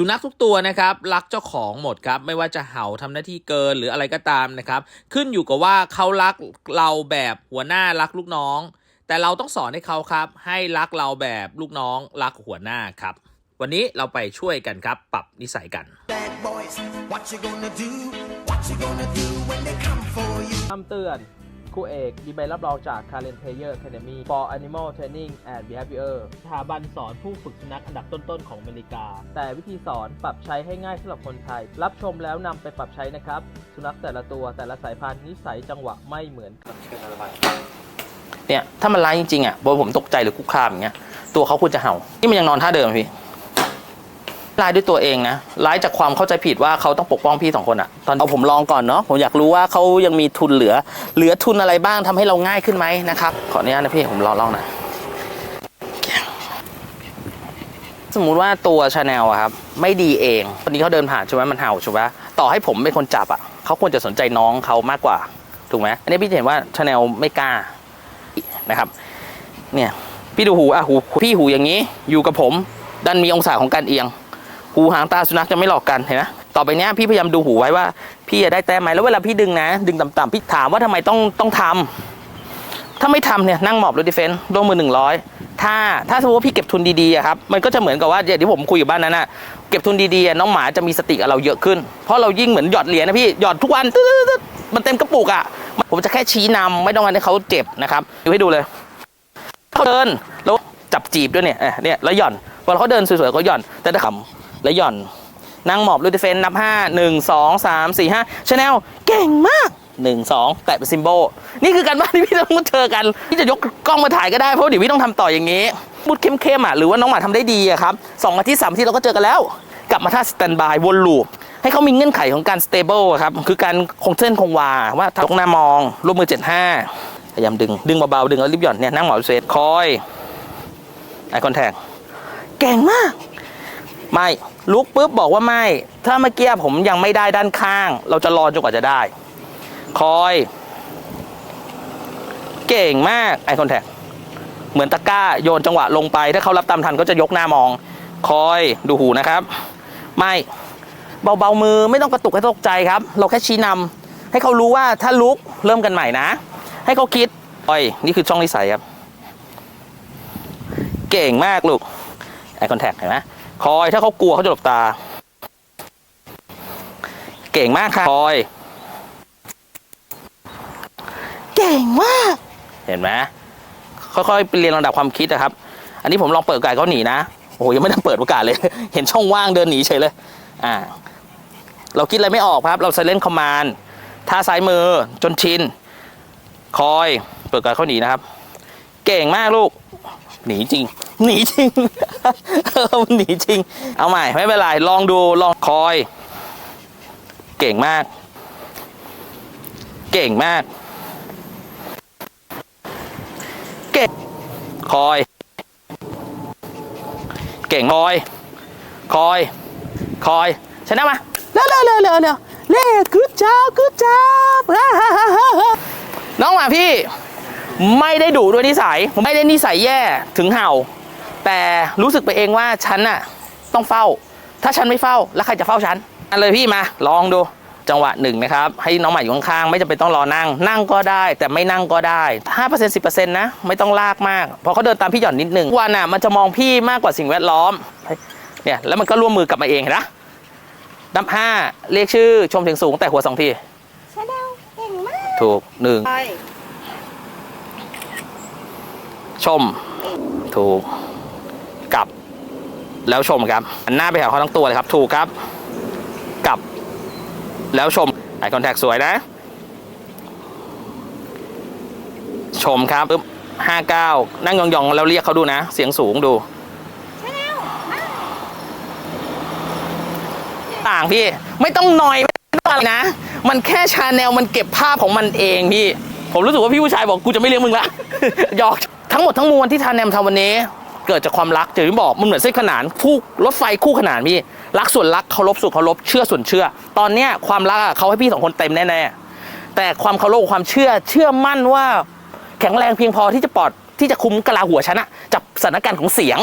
สุนัขทุกตัวนะครับรักเจ้าของหมดครับไม่ว่าจะเห่าทำหน้าที่เกินหรืออะไรก็ตามนะครับ ขึ้นอยู่กับว่าเขารักเราแบบหัวหน้ารักลูกน้อง แต่เราต้องสอนให้เขาครับ ให้รักเราแบบลูกน้อง รักหัวหน้าครับ วันนี้เราไปช่วยกันครับ ปรับนิสัยกัน Bad boys, what you gonna do? What you gonna do when they come for you? คำเตือน ครูเอกมีใบรับรองจาก Karen Player Academy for Animal Training and Behavior สถาบันสอนผู้ฝึกสุนัขอันดับต้นๆของอเมริกา แต่วิธีสอนปรับใช้ให้ง่ายสำหรับคนไทย รับชมแล้วนำไปปรับใช้นะครับ สุนัขแต่ละตัวแต่ละสายพันธุ์นิสัยจังหวะไม่เหมือนกันเนี่ยถ้ามันร้ายจริงๆอะบนผมตกใจหรือคุกคามอย่างเงี้ยตัวเขาควรจะเห่านี่มันยังนอนท่าเดิมพี่ ร้ายด้วยตัวเองนะร้ายจากความเข้าใจผิดว่าเขาต้องปกป้องพี่สองคนอะตอนเอาผมลองก่อนเนาะผมอยากรู้ว่าเขายังมีทุนเหลือ เหลือทุนอะไรบ้างทำให้เราง่ายขึ้นไหมนะครับขออนุญาตนะพี่ผมลองลองหน่อยสมมุติว่าตัวชาแนลอะครับไม่ดีเองคนนี้เขาเดินผ่านใช่ไหมมันเห่าใช่ไหมต่อให้ผมเป็นคนจับอะเขาควรจะสนใจน้องเขามากกว่าถูกไหมอันนี้พี่จะเห็นว่าชาแนลไม่กล้านะครับเนี่ยพี่ดูหูอะหูพี่หูอย่างนี้อยู่กับผมดันมีองศาของการเอียง หูหางตาสุนัขจะไม่หลอกกันเห็นไหมต่อไปเนี้ยพี่พยายามดูหูไว้ว่า พี่จะได้แต้มไหมแล้วเวลาพี่ดึงนะ ดึงต่ำๆพี่ถามว่าทำไมต้องต้องทำถ้าไม่ทำเนี่ยนั่งหมอบรถดิเฟนต์ลงมือหนึ่งร้อยถ้าถ้าสมมติว่าพี่เก็บทุนดีๆครับมันก็จะเหมือนกับว่าอย่างที่ผมคุยอยู่บ้านนั้นน่ะเก็บทุนดีๆน้องหมาจะมีสติกับเราเยอะขึ้น เพราะเรายิ่งเหมือนหยอดเหรียญนะพี่หยอดทุกวันตึ๊ดๆๆมันเต็มกระปุกอะผมจะแค่ชี้นำไม่ต้องการให้เขาเจ็บนะครับดูให้ดูเลยเขาเดินแล้วจับจีบด้วยเนี่ยเอ้ยเนี่ยแล้วหย่อนพอเขาเดินสวยๆเขาหย่อนแต่ถ้าขำ แล้วหย่อน นั่งหมอบลูดิเฟนนับห้าหนึ่งสองสามสี่ห้าชาแนลเก่งมากหนึ่งสองแตะเป็นซิมโบลนี่คือการบ้านที่พี่ต้องเจอกันพี่จะยกกล้องมาถ่ายก็ได้เพราะเดี๋ยวพี่ต้องทำต่ออย่างนี้มุดเข้มๆอะหรือว่าน้องหมาทำได้ดีอะครับสองอาทิตย์สามอาทิตย์เราก็เจอกันแล้ว กลับมาท่าสแตนบายวนลูปให้เขามีเงื่อนไขของการสเตเบิลครับคือการคงเส้นคงวาว่าถ้ายกหน้ามองรูปมือเจ็ดห้าพยายามดึง ดึงเบาๆ ดึงแล้วรีบหย่อนเนี่ยนั่งหมอบเซตคอยไอคอนแทคเก่งมาก ไม่ลุกปุ๊บบอกว่าไม่ ถ้าเมื่อกี้ผมยังไม่ได้ด้านข้าง เราจะรอจนกว่าจะได้ คอย เก่งมากไอคอนแทคเหมือนตะกร้าโยนจังหวะลงไป ถ้าเขารับตามทันก็จะยกหน้ามอง คอยดูหูนะครับ ไม่เบาๆมือไม่ต้องกระตุกให้ตกใจครับ เราแค่ชี้นำให้เขารู้ว่าถ้าลุกเริ่มกันใหม่นะ ให้เขาคิดคอยนี่คือช่องนิสัยครับ เก่งมากลูกไอคอนแทคเห็นไหม คอยถ้าเขากลัวเขาจะหลบตา เก่งมากค่ะคอย เก่งมาก เห็นไหมค่อยๆไปเรียนระดับความคิดนะครับ อันนี้ผมลองเปิดโอกาสเขาหนีนะโอ้โหยังไม่ได้เปิดโอกาสเลย เห็นช่องว่างเดินหนีเฉยเลย อ่า เราคิดอะไรไม่ออกครับ เราใส่เล่นคอมมานด์ท่าซ้ายมือจนชิน คอย เปิดโอกาสเขาหนีนะครับ เก่งมากลูก หนีจริง หนีจริงเออ มันหนีจริง เอาใหม่ ไม่เป็นไร ลองดูลองคอย เก่งมาก เก่งมาก เก่งคอย เก่งคอย คอย คอยชนะมาเร็วเร็วเร็วเร็วเร็วเร็วกูจ้ากูจ้าน้องหมาพี่ไม่ได้ดุด้วยนิสัย ไม่ได้นิสัยแย่ถึงเห่า แต่รู้สึกไปเองว่าฉันน่ะต้องเฝ้า ถ้าฉันไม่เฝ้าแล้วใครจะเฝ้าฉันอันเลยพี่มาลองดูจังหวะหนึ่งนะครับให้น้องใหม่อยู่ข้างๆไม่จำเป็นต้องรอนั่ง นั่งก็ได้ แต่ไม่นั่งก็ได้5% 10%นะไม่ต้องลากมากเพราะเขาเดินตามพี่หย่อนนิดนึงวันน่ะมันจะมองพี่มากกว่าสิ่งแวดล้อมเนี่ยแล้วมันก็ร่วมมือกลับมาเองเห็นนะนับห้าเรียกชื่อชมเสียงสูงแต่หัวสองทีชาแนลเก่งมากถูกหนึ่งไปชมถูกกลับ แล้วชมครับหันหน้าไปหาเขาทั้งตัวเลยครับ ถูกครับ กลับ แล้วชมไอคอนแทคสวยนะ ชมครับปึ๊บห้าเก้านั่งยองๆแล้วเรียกเขาดูนะ เสียงสูงดู ต่างพี่ ไม่ต้องหน่อยไม่ต้องอะไรนะ มันแค่ชาแนลมันเก็บภาพของมันเองพี่ ผมรู้สึกว่าพี่ผู้ชายบอกกูจะไม่เลี้ยงมึงละหยอกทั้งหมดทั้งมวลที่ทาแนมทำวันนี้ เกิดจากความรักอย่างที่บอกมันเหมือนเส้นขนานคู่รถไฟคู่ขนานพี่รักส่วนรักเคารพส่วนเคารพเชื่อส่วนเชื่อ ตอนเนี้ยความรักอะเขาให้พี่สองคนเต็มแน่ๆแต่ความเคารพความเชื่อเชื่อมั่นว่าแข็งแรงเพียงพอที่จะปลอดที่จะคุ้มกะลาหัวฉันอะจับสถานการณ์ของเสียง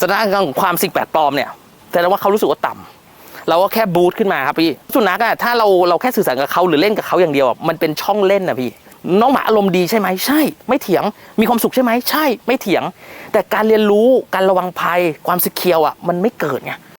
สถานการณ์ของความสิ่งแปลกปลอมเนี่ยแต่ว่าเขารู้สึกว่าต่ำเราก็แค่บูตขึ้นมาครับพี่สุนัขอะถ้าเราเราแค่สื่อสารกับเขาหรือเล่นกับเขาอย่างเดียวมันเป็นช่องเล่นนะพี่ น้องหมาอารมณ์ดีใช่ไหมใช่ ไม่เถียงมีความสุขใช่ไหมใช่ ไม่เถียง แต่การเรียนรู้การระวังภัยความสเคียวอะมันไม่เกิดไง